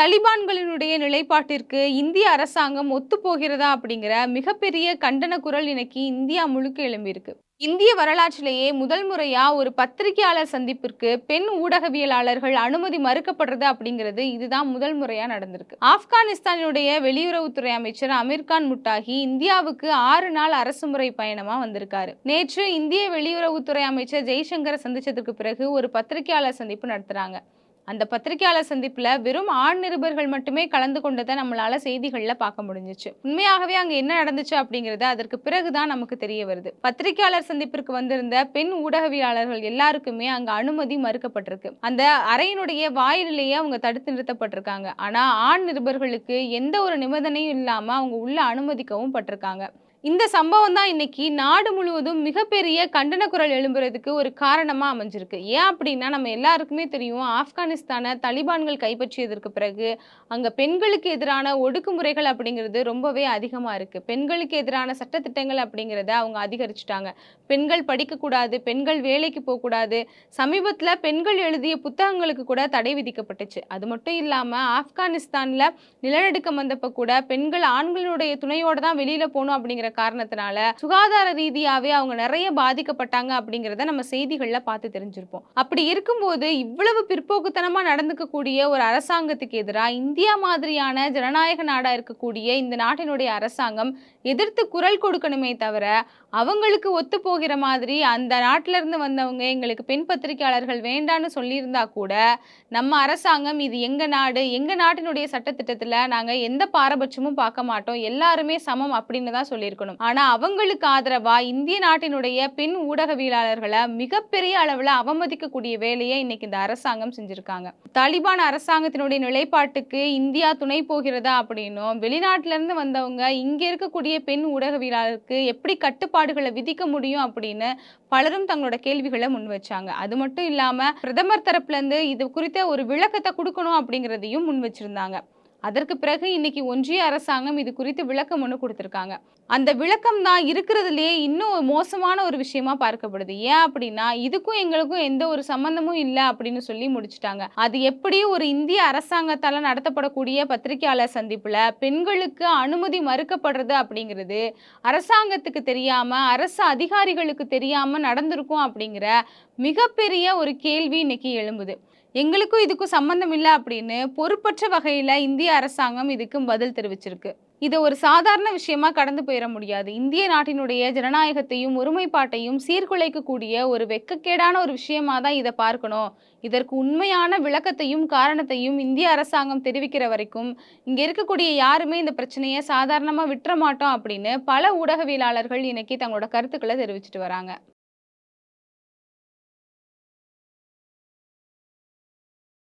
தலிபான்களினுடைய நிலைப்பாட்டிற்கு இந்திய அரசாங்கம் ஒத்துப்போகிறதா அப்படிங்கிற மிகப்பெரிய கண்டன குரல் இன்னைக்கு இந்தியா முழுக்க எழும்பியிருக்கு. இந்திய வரலாற்றிலேயே முதல் முறையா ஒரு பத்திரிகையாளர் சந்திப்பிற்கு பெண் ஊடகவியலாளர்கள் அனுமதி மறுக்கப்படுறது அப்படிங்கிறது இதுதான் முதல் முறையா நடந்திருக்கு. ஆப்கானிஸ்தானுடைய வெளியுறவுத்துறை அமைச்சர் அமீர்கான் முட்டாகி இந்தியாவுக்கு ஆறு நாள் அரசுமுறை பயணமா வந்திருக்காரு. நேற்று இந்திய வெளியுறவுத்துறை அமைச்சர் ஜெய்சங்கரை சந்திச்சதுக்கு பிறகு ஒரு பத்திரிகையாளர் சந்திப்பு நடத்துறாங்க. அந்த பத்திரிகையாளர் சந்திப்பில் வெறும் ஆண் நிருபர்கள் மட்டுமே கலந்து கொண்டதை நம்மளால் செய்திகளில் பார்க்க முடிஞ்சிச்சு. உண்மையாகவே அங்கே என்ன நடந்துச்சு அப்படிங்கிறது அதற்கு பிறகுதான் நமக்கு தெரிய வருது. பத்திரிகையாளர் சந்திப்பிற்கு வந்திருந்த பெண் ஊடகவியலாளர்கள் எல்லாருக்குமே அங்க அனுமதி மறுக்கப்பட்டிருக்கு. அந்த அறையினுடைய வாயிலேயே அவங்க தடுத்து நிறுத்தப்பட்டிருக்காங்க. ஆனால் ஆண் நிருபர்களுக்கு எந்த ஒரு நிபந்தனையும் இல்லாமல் அவங்க உள்ள அனுமதிக்கவும் பட்டிருக்காங்க. இந்த சம்பவம் தான் இன்னைக்கு நாடு முழுவதும் மிகப்பெரிய கண்டன குரல் எழும்புறதுக்கு ஒரு காரணமாக அமைஞ்சிருக்கு. ஏன் அப்படின்னா நம்ம எல்லாருக்குமே தெரியும் ஆப்கானிஸ்தானை தலிபான்கள் கைப்பற்றியதற்கு பிறகு அங்கே பெண்களுக்கு எதிரான ஒடுக்குமுறைகள் அப்படிங்கிறது ரொம்பவே அதிகமாக இருக்கு. பெண்களுக்கு எதிரான சட்டத்திட்டங்கள் அப்படிங்கிறத அவங்க அதிகரிச்சுட்டாங்க. பெண்கள் படிக்கக்கூடாது பெண்கள் வேலைக்கு போகக்கூடாது. சமீபத்தில் பெண்கள் எழுதிய புத்தகங்களுக்கு கூட தடை விதிக்கப்பட்டுச்சு. அது மட்டும் இல்லாமல் ஆப்கானிஸ்தானில் நிலநடுக்கம் வந்தப்போ கூட பெண்கள் ஆண்களுடைய துணையோட தான் வெளியில் போகணும் அப்படிங்கிற காரணத்தினால சுகாதார ரீதியாவே அவங்க நிறைய பாதிக்கப்பட்டாங்க அப்படிங்கிறத நம்ம செய்திகள்ல பார்த்து தெரிஞ்சிருப்போம். அப்படி இருக்கும்போது இவ்வளவு பிற்போக்குத்தனமா நடந்துக்கக்கூடிய ஒரு அரசாங்கத்துக்கு எதிராக இந்தியா மாதிரியான ஜனநாயக நாடா இருக்கக்கூடிய இந்த நாட்டினுடைய அரசாங்கம் எதிர்த்து குரல் கொடுக்கணுமே தவிர அவங்களுக்கு ஒத்து போகிற மாதிரி அந்த நாட்டில இருந்து வந்தவங்க எங்களுக்கு பெண் பத்திரிகையாளர்கள் வேண்டான்னு சொல்லியிருந்தா கூட நம்ம அரசாங்கம் இது எங்க நாடு எங்க நாட்டினுடைய சட்டத்திட்டத்துல நாங்க எந்த பாரபட்சமும் பார்க்க மாட்டோம். எல்லாருமே சமம் அப்படின்னு தான் சொல்லியிருக்கோம் இருக்கணும். ஆனா அவங்களுக்கு ஆதரவா இந்திய நாட்டினுடைய பெண் ஊடகவியலாளர்களை மிகப்பெரிய அளவுல அவமதிக்கக்கூடிய வேலையை இன்னைக்கு இந்த அரசாங்கம் செஞ்சிருக்காங்க. தாலிபான் அரசாங்கத்தினுடைய நிலைப்பாட்டுக்கு இந்தியா துணை போகிறதா அப்படின்னும் வெளிநாட்டுல இருந்து வந்தவங்க இங்க இருக்கக்கூடிய பெண் ஊடகவியலாளருக்கு எப்படி கட்டுப்பாடுகளை விதிக்க முடியும் அப்படின்னு பலரும் தங்களோட கேள்விகளை முன் வச்சாங்க. அது மட்டும் இல்லாம பிரதமர் தரப்புல இருந்து இது குறித்த ஒரு விளக்கத்தை கொடுக்கணும் அப்படிங்கிறதையும் முன் வச்சிருந்தாங்க. அதற்கு பிறகு இன்னைக்கு ஒன்றிய அரசாங்கம் இது குறித்து விளக்கம் ஒன்று கொடுத்துருக்காங்க. அந்த விளக்கம் தான் இருக்கிறதுலேயே இன்னும் மோசமான ஒரு விஷயமா பார்க்கப்படுது. ஏன் அப்படின்னா இதுக்கும் எங்களுக்கும் எந்த ஒரு சம்பந்தமும் இல்லை அப்படின்னு சொல்லி முடிச்சுட்டாங்க. அது எப்படி ஒரு இந்திய அரசாங்கத்தால் நடத்தப்படக்கூடிய பத்திரிகையாளர் சந்திப்பில் பெண்களுக்கு அனுமதி மறுக்கப்படுறது அப்படிங்கிறது அரசாங்கத்துக்கு தெரியாமல் அரசு அதிகாரிகளுக்கு தெரியாமல் நடந்திருக்கும் அப்படிங்கிற மிகப்பெரிய ஒரு கேள்வி இன்னைக்கு எழும்புது. எங்களுக்கும் இதுக்கும் சம்பந்தம் இல்லை அப்படின்னு பொறுப்பற்ற வகையில் இந்திய அரசாங்கம் இதுக்கும் பதில் தெரிவிச்சிருக்கு. இதை ஒரு சாதாரண விஷயமா கடந்து போயிட முடியாது. இந்திய நாட்டினுடைய ஜனநாயகத்தையும் ஒருமைப்பாட்டையும் சீர்குலைக்கக்கூடிய ஒரு வெக்கக்கேடான ஒரு விஷயமா தான் இதை பார்க்கணும். இதற்கு உண்மையான விளக்கத்தையும் காரணத்தையும் இந்திய அரசாங்கம் தெரிவிக்கிற வரைக்கும் இங்க இருக்கக்கூடிய யாருமே இந்த பிரச்சனையை சாதாரணமா விட்டுற மாட்டோம் அப்படின்னு பல ஊடகவியலாளர்கள் இன்னைக்கு தங்களோட கருத்துக்களை தெரிவிச்சிட்டு வராங்க.